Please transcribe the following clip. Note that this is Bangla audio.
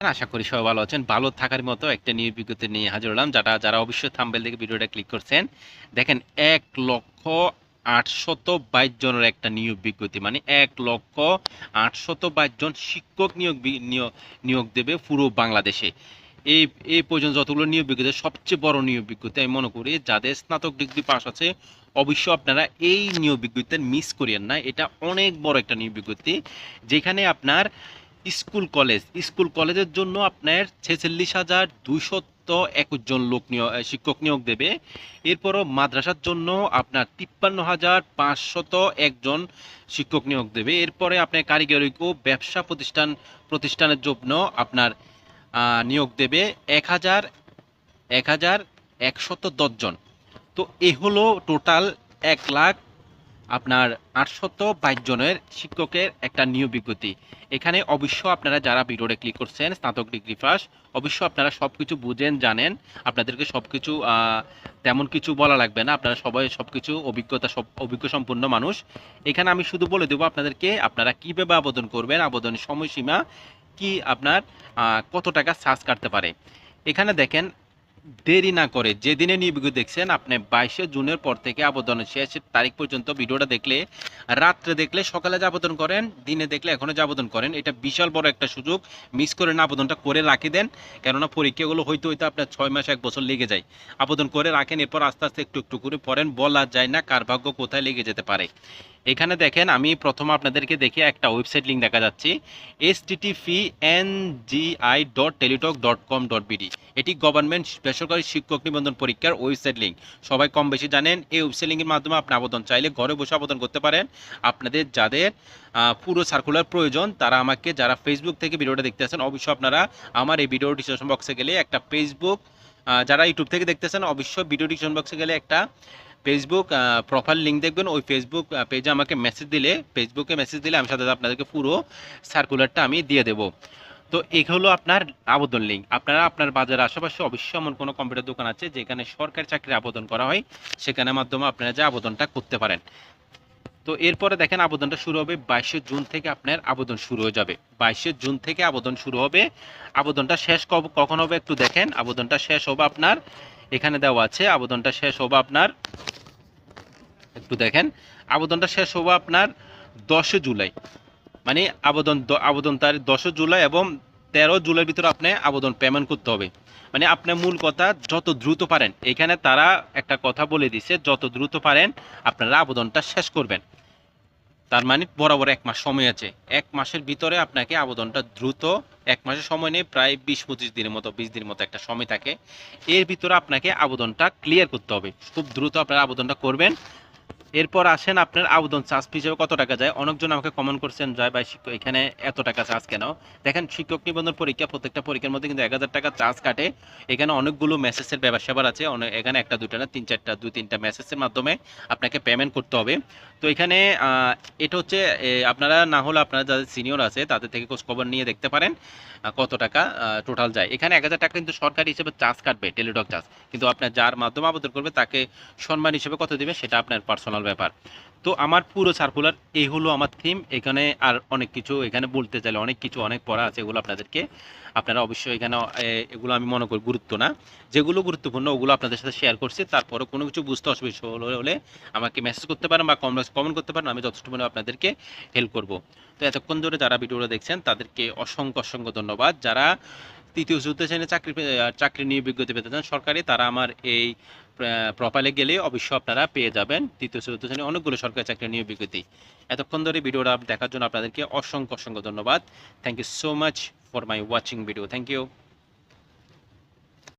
আশা করি সবাই ভালো আছেন। ভালো থাকার মতো একটা নিয়োগ বিজ্ঞপ্তি নিয়ে হাজির হলাম, যারা যারা অবশ্যই থাম্বেল থেকে ভিডিওটা ক্লিক করছেন। দেখেন, এক লক্ষ আটশত বাইশ জনের একটা নিয়োগ বিজ্ঞপ্তি মানে এক লক্ষ আটশত বাইশ জন শিক্ষক নিয়োগ নিয়োগ দেবে পুরো বাংলাদেশে। এই এই পর্যন্ত যতগুলো নিয়োগ বিজ্ঞপ্তি, সবচেয়ে বড় নিয়োগ বিজ্ঞপ্তি আমি মনে করি, যাদের স্নাতক ডিগ্রি পাস আছে, অবশ্যই আপনারা এই নিয়োগ বিজ্ঞপ্তি মিস করিয়েন না। এটা অনেক বড় একটা নিয়োগ বিজ্ঞপ্তি, যেখানে আপনার স্কুল কলেজ। স্কুল কলেজের জন্য আপনার ছেচল্লিশ হাজার দুইশত একুশ জন লোক নিয়োগ শিক্ষক নিয়োগ দেবে। এরপরও মাদ্রাসার জন্য আপনার তিপ্পান্ন হাজার পাঁচশত একজন শিক্ষক নিয়োগ দেবে। এরপরে আপনার কারিগরি ও ব্যবসা প্রতিষ্ঠান, প্রতিষ্ঠানের জন্য আপনার নিয়োগ দেবে এক হাজার এক হাজার একশত দশজন তো এ হলো টোটাল এক লাখ আপনার আটশত বাইশ জনের শিক্ষকের একটা নিয়োগ বিজ্ঞপ্তি। এখানে অবশ্য আপনারা যারা ভিডিওটা ক্লিক করছেন, স্নাতক ডিগ্রি পাস অবশ্য আপনারা সব কিছু বুঝেন, জানেন। আপনাদেরকে সব কিছু তেমন কিছু বলা লাগবে না। আপনারা সবাই সব কিছু অভিজ্ঞতা সব, অভিজ্ঞ সম্পন্ন মানুষ। এখানে আমি শুধু বলে দেবো আপনাদেরকে, আপনারা কীভাবে আবেদন করবেন, আবেদনের সময়সীমা কি আপনার কত টাকা চার্জ কাটতে পারে। এখানে দেখেন দেরি না করে যেদিনে নিয়োগ দেখছেন, আপনি বাইশে জুনের পর থেকে আবেদনের শেষের তারিখ পর্যন্ত ভিডিওটা দেখলে, রাত্রে দেখলে সকালে যে আবেদন করেন, দিনে দেখলে এখনও যে আবেদন করেন, এটা বিশাল বড় একটা সুযোগ। মিস করে না আবেদনটা করে রাখি দেন, কেননা পরীক্ষাগুলো হয়তো হয়তো আপনার ছয় মাস, এক বছর লেগে যায়। আবেদন করে রাখেন, এরপর আস্তে আস্তে একটু একটু করে পড়েন, বলা যায় না কার ভাগ্য কোথায় লেগে যেতে পারে। এখানে দেখেন, আমি প্রথম আপনাদেরকে দেখে একটা ওয়েবসাইট লিঙ্ক দেখা যাচ্ছি। S TTP N dot Teletalk dot com dot BD এটি গভর্নমেন্ট বেসরকারি শিক্ষক নিবন্ধন পরীক্ষার ওয়েবসাইট লিঙ্ক সবাই কম বেশি জানেন, এই ওয়েবসাইট লিঙ্কের মাধ্যমে আপনি আবেদন চাইলে ঘরে বসে আবেদন করতে পারেন। আপনাদের যাদের পুরো সার্কুলার প্রয়োজন, তারা আমাকে যারা ফেসবুক থেকে ভিডিওটা দেখতে আছেন অবশ্যই আপনারা আমার এই ভিডিও ডিসক্রিপশন বক্সে গেলে একটা ফেসবুক যারা ইউটিউব থেকে দেখতেছেন অবশ্যই ভিডিও ডিসক্রিপশন বক্সে গেলে একটা ফেসবুক প্রোফাইল লিঙ্ক দেখবেন। ওই ফেসবুক পেজে আমাকে মেসেজ দিলে ফেসবুকে মেসেজ দিলে আমি সাথে আপনাদেরকে পুরো সার্কুলারটা আমি দিয়ে দেবো। তো এই হলো আপনার আবেদন লিঙ্ক আপনারা আপনার বাজারের আশেপাশে অবশ্যই এমন কোনো কম্পিউটার দোকান আছে, যেখানে সরকারি চাকরির আবেদন করা হয়, সেখানের মাধ্যমে আপনারা যে আবেদনটা করতে পারেন। তো এরপরে দেখেন, আবেদনটা শুরু হবে বাইশে জুন থেকে আপনার আবেদন শুরু হয়ে যাবে। বাইশে জুন থেকে আবেদন শুরু হবে। আবেদনটা শেষ কখন হবে একটু দেখেন। আবেদনটা শেষ হবে আপনার, এখানে দেওয়া আছে, আবেদনটা শেষ হবে আপনার একটু দেখেন। আবেদনটা শেষ হবে আপনার দশে জুলাই। মানে আবেদন আবেদন তারিখ দশে জুলাই এবং তেরো জুলাইয়ের ভিতরে আপনি আবেদন পেমেন্ট করতে হবে। মানে আপনার মূল কথা, যত দ্রুত পারেন, এখানে তারা একটা কথা বলে দিছে, যত দ্রুত পারেন আপনারা আবেদনটা শেষ করবেন। তার মানে বরাবর এক মাস সময় আছে। এক মাসের ভিতরে আপনাকে আবেদনটা দ্রুত, এক মাসের সময় নেই, প্রায় বিশ পঁচিশ দিনের মতো, বিশ দিনের মতো একটা সময় থাকে। এর ভিতরে আপনাকে আবেদনটা ক্লিয়ার করতে হবে। খুব দ্রুত আপনারা আবেদনটা করবেন। এরপর আসেন আপনার আবেদন চার্জ হিসেবে কত টাকা যায়? অনেকজন আমাকে কমেন্ট করছেন যায় ভাই, শিক্ষক, এখানে এত টাকা চার্জ কেন? দেখেন, শিক্ষক নিবন্ধন পরীক্ষা, প্রত্যেকটা পরীক্ষার মধ্যে কিন্তু এক হাজার টাকা চার্জ কাটে। এখানে অনেকগুলো মেসেজের ব্যবসা সেবার আছে। এখানে একটা দুটো না, তিন চারটা, দুই তিনটা মেসেজের মাধ্যমে আপনাকে পেমেন্ট করতে হবে। তো এখানে এটা হচ্ছে আপনারা না হলে আপনারা যাদের সিনিয়র আছে, তাদের থেকে খোঁজ খবর নিয়ে দেখতে পারেন কত টাকা টোটাল যায়। এখানে এক হাজার টাকা কিন্তু সরকারি হিসেবে চার্জ কাটবে টেলিটক চার্জ। কিন্তু আপনার যার মাধ্যমে আবেদন করবে, তাকে সম্মান হিসেবে কত দিবে, সেটা আপনার পার্সোনাল ব্যাপার। তো আমার পুরো সার্কুলার এই হলো আমার থিম এখানে আর অনেক কিছু এখানে বলতে চাইলে অনেক কিছু, অনেক পড়া আছে এগুলো আপনাদেরকে। আপনারা অবশ্যই এখানে এগুলো আমি মনে করি গুরুত্ব না। যেগুলো গুরুত্বপূর্ণ ওগুলো আপনাদের সাথে শেয়ার করছি। তারপরে কোনো কিছু বুঝতে অসুবিধা হলে হলে আমাকে মেসেজ করতে পারেন বা কমেন্ট করতে পারেন, আমি যথেষ্ট পরিমাণে আপনাদেরকে হেল্প করব। তো এতক্ষণ ধরে যারা ভিডিওটা দেখছেন, তাদেরকে অসংখ্য অসংখ্য ধন্যবাদ। যারা তৃতীয় চতুর্থ শ্রেণির চাকরি চাকরি নিয়ে বিজ্ঞপ্তি পেতে চান সরকারি, তারা আমার এই প্রোফাইলে গেলে অবশ্যই আপনারা পেয়ে যাবেন। তৃতীয় চতুর্থ শ্রেণি অনেকগুলো সরকারি চাকরি নিয়ে বিজ্ঞপ্তি। এতক্ষণ ধরে ভিডিওটা দেখার জন্য আপনাদেরকে অসংখ্য অসংখ্য ধন্যবাদ। Thank you so much for my watching video thank you